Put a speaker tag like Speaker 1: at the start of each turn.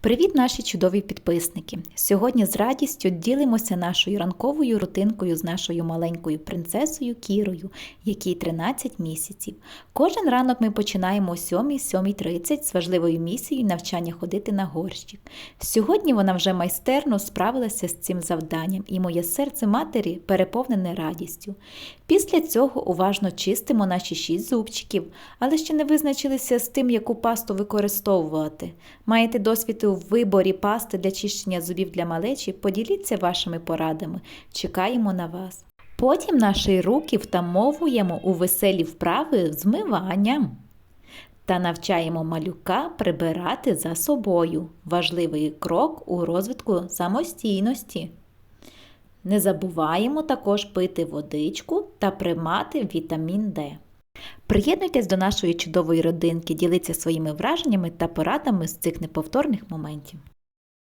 Speaker 1: Привіт, наші чудові підписники! Сьогодні з радістю ділимося нашою ранковою рутинкою з нашою маленькою принцесою Кірою, якій 13 місяців. Кожен ранок ми починаємо о 7-7.30 з важливою місією навчання ходити на горщик. Сьогодні вона вже майстерно справилася з цим завданням, і моє серце матері переповнене радістю. Після цього уважно чистимо наші 6 зубчиків, але ще не визначилися з тим, яку пасту використовувати. Маєте досвід у виборі пасти для чищення зубів для малечі, поділіться вашими порадами. Чекаємо на вас. Потім наші руки втамовуємо у веселі вправи з вмиванням та навчаємо малюка прибирати за собою. Важливий крок у розвитку самостійності. Не забуваємо також пити водичку та приймати вітамін Д. Приєднуйтесь до нашої чудової родинки, діліться своїми враженнями та порадами з цих неповторних моментів.